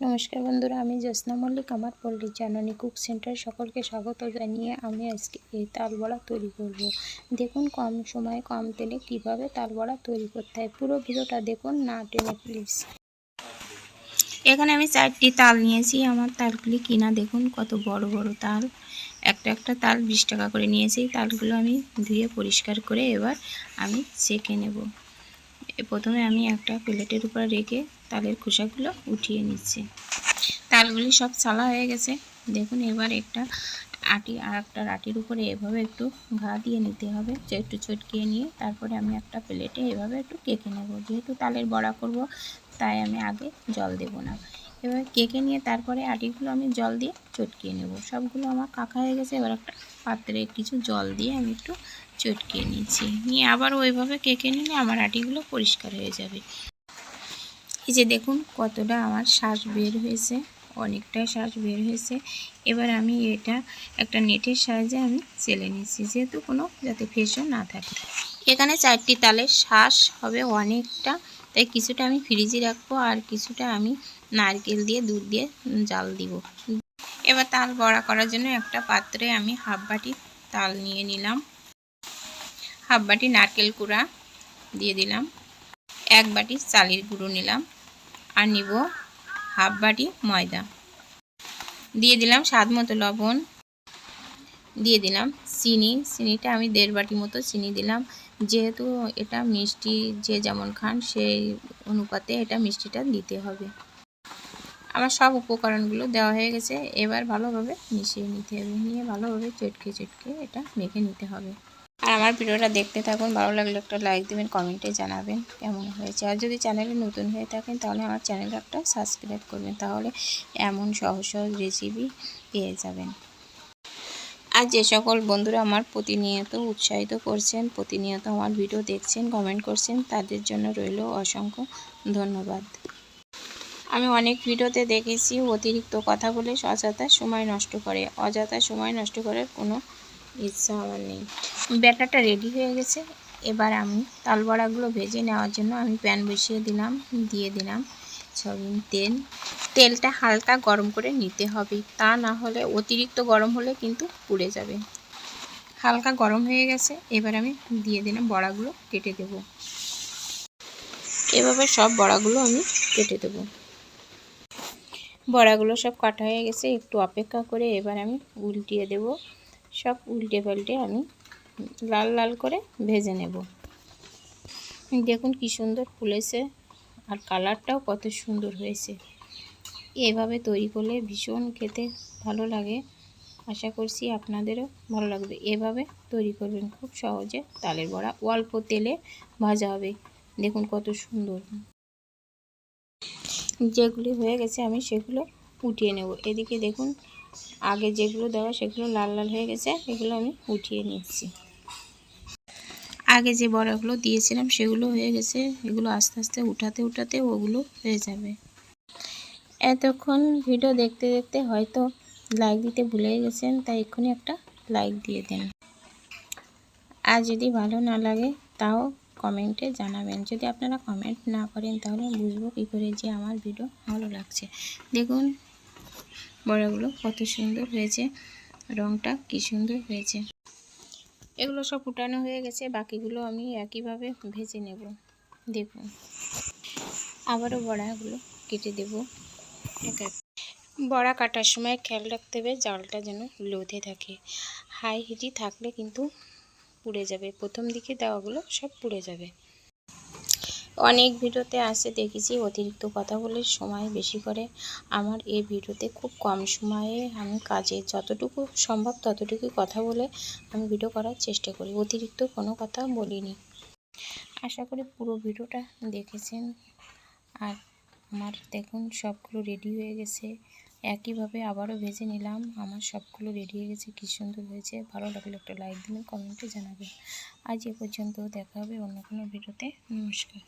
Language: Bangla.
নমস্কার বন্ধুরা, আমি জ্যোৎস্না মল্লিক, আমার পল্লী জাননী কুক সেন্টার সকলকে স্বাগত জানিয়ে আমি আজকে এই তালবড়া তৈরি করব। দেখুন, কম সময়ে কম তেলে কীভাবে তালবড়া তৈরি করতে হয়। পুরো ভিডিওটা দেখুন, না টেনে প্লিজ এখানে আমি চারটি তাল নিয়েছি। আমার তালগুলি কিনা দেখুন, কত বড় বড় তাল। একটা একটা তাল বিশ টাকা করে নিয়েছি। তালগুলো আমি ধুয়ে পরিষ্কার করে এবার আমি সেঁকে নেব। প্রথমে আমি একটা প্লেটের উপর রেখে তালের খোসাগুলো উঠিয়ে নিচ্ছি। তালগুলি সব ছালা হয়ে গেছে। দেখুন, এবার একটা আটি আর একটা রাটির উপরে এভাবে একটু ঘা দিয়ে নিতে হবে। একটু চটকিয়ে নিয়ে তারপরে আমি একটা প্লেটে এভাবে একটু কেকে নেব। যেহেতু তালের বড়া করব, তাই আমি আগে জল দেব না। এবার কেকে নিয়ে তারপরে আটিগুলো আমি জল দিয়ে চটকিয়ে নেব। সবগুলো আমার কাকা হয়ে গেছে, এবার একটা পাত্রে কিছু জল দিয়ে আমি একটু চটকিয়ে নিচ্ছি। নিয়ে আবার ওইভাবে কেকে নিলে আমার আটিগুলো পরিষ্কার হয়ে যাবে। এই যে দেখুন কতটা আমার শ্বাস বের হয়েছে অনেকটাই শ্বাস বের হয়েছে। এবার আমি এটা একটা নেটের সাহায্যে আমি চেলে নিচ্ছি, যেহেতু কোনো যাতে ফেসও না থাকে। এখানে চারটি তালের শ্বাস হবে অনেকটা, তাই কিছুটা আমি ফ্রিজে রাখব আর কিছুটা আমি নারকেল দিয়ে, দুধ দিয়ে জাল দিব। এবার তাল বড়া করার জন্য একটা পাত্রে আমি হাফ বাটি তাল নিয়ে নিলাম। হাফ বাটি নারকেল কুড়া দিয়ে দিলাম। এক বাটি চালের গুঁড়ো নিলাম আর নিব হাফ বাটি ময়দা। দিয়ে দিলাম স্বাদ মতো লবণ। দিয়ে দিলাম চিনি। চিনিটা আমি দেড় বাটি মতো চিনি দিলাম। যেহেতু এটা মিষ্টি, যে যেমন খান সেই অনুপাতে এটা মিষ্টিটা দিতে হবে। আমার সব উপকরণগুলো দেওয়া হয়ে গেছে। এবার ভালোভাবে মিশিয়ে নিতে হবে। নিয়ে ভালোভাবে চটকে চটকে এটা মেখে নিতে হবে। আর আমার ভিডিওটা দেখতে থাকুন। ভালো লাগলে একটা লাইক দেবেন কমেন্টে জানাবেন কেমন হয়েছে। আর যদি চ্যানেলে নতুন হয়ে থাকেন, তাহলে আমার চ্যানেলটা একটা সাবস্ক্রাইব করবেন। তাহলে এমন সহজ সহজ রেসিপি পেয়ে যাবেন। আর যে সকল বন্ধুরা আমার প্রতিনিয়ত উৎসাহিত করছেন, প্রতিনিয়ত আমার ভিডিও দেখছেন কমেন্ট করছেন, তাদের জন্য রইল অসংখ্য ধন্যবাদ। আমি অনেক ভিডিওতে দেখেছি অতিরিক্ত কথা বলে অযথা সময় নষ্ট করে, অযথা সময় নষ্ট করার কোনো ইচ্ছা আমার নেই। ব্যাটারটা রেডি হয়ে গেছে। এবার আমি তাল বড়াগুলো ভেজে নেওয়ার জন্য আমি প্যান বসিয়ে দিলাম, দিয়ে দিলাম সবিন তেল। তেলটা হালকা গরম করে নিতে হবে, তা না হলে অতিরিক্ত গরম হলে কিন্তু পুড়ে যাবে। হালকা গরম হয়ে গেছে, এবার আমি দিয়ে দিলাম বড়াগুলো, কেটে দেব। এভাবে সব বড়াগুলো আমি কেটে দেব। বড়াগুলো সব কাটা হয়ে গেছে, একটু অপেক্ষা করে এবার আমি উল্টিয়ে দেব। সব উল্টে পাল্টে আমি লাল লাল করে ভেজে নেব। দেখুন কি সুন্দর ফুলেছে আর কালারটাও কত সুন্দর হয়েছে। এভাবে তৈরি করলে ভীষণ খেতে ভালো লাগে। আশা করছি আপনাদেরও ভালো লাগবে। এভাবে তৈরি করবেন খুব সহজে। তালের বড়া অল্প তেলে ভাজা হবে। দেখুন কত সুন্দর। যেগুলি হয়ে গেছে আমি সেগুলো উঠিয়ে নেব। এদিকে দেখুন, আগে যেগুলো দেওয়া সেগুলো লাল লাল হয়ে গেছে, এগুলো আমি উঠিয়ে নিচ্ছি। আগে যে বড়াগুলো দিয়েছিলাম সেগুলো হয়ে গেছে, এগুলো আস্তে আস্তে উঠাতে উঠাতে ওগুলো হয়ে যাবে। এতক্ষণ ভিডিও দেখতে দেখতে হয়তো লাইক দিতে ভুলে গেছেন, তাই এক্ষুনি একটা লাইক দিয়ে দেন। আর যদি ভালো না লাগে, তাও কমেন্টে জানাবেন। যদি আপনারা কমেন্ট না করেন, তাহলে বুঝব কী করে যে আমার ভিডিও ভালো লাগছে। দেখুন, বড়াগুলো কত সুন্দর হয়েছে, রংটা কি সুন্দর হয়েছে। এগুলো সব ফুটানো হয়ে গেছে, বাকিগুলো আমি একইভাবে ভেজে নেব। দেখুন, আবারও বড়াগুলো কেটে দেব। এক এক বড়া কাটার সময় খেয়াল রাখতে হবে, জালটা যেন লোধে থাকে। হাই হিটি থাকলে কিন্তু পুড়ে যাবে। প্রথম দিকে দেওয়াগুলো সব পুড়ে যাবে। অনেক ভিডিওতে আসে দেখেছি অতিরিক্ত কথা বলে সময় বেশি করে। আমার এই ভিডিওতে খুব কম সময়ে আমি কাজে যতটুকু সম্ভব ততটুকু কথা বলে আমি ভিডিও করার চেষ্টা করি। অতিরিক্ত কোনো কথা বলিনি। আশা করি পুরো ভিডিওটা দেখেছেন। আর আমার দেখুন সবগুলো রেডি হয়ে গেছে। একইভাবে আবারও ভেজে নিলাম। আমার সবগুলো রেডি হয়ে গেছে। কী সুন্দর হয়েছে। ভালো লাগলে একটা লাইক দিবেন কমেন্টে জানাবেন। আজ এ পর্যন্ত দেখা হবে অন্য কোনো ভিডিওতে নমস্কার।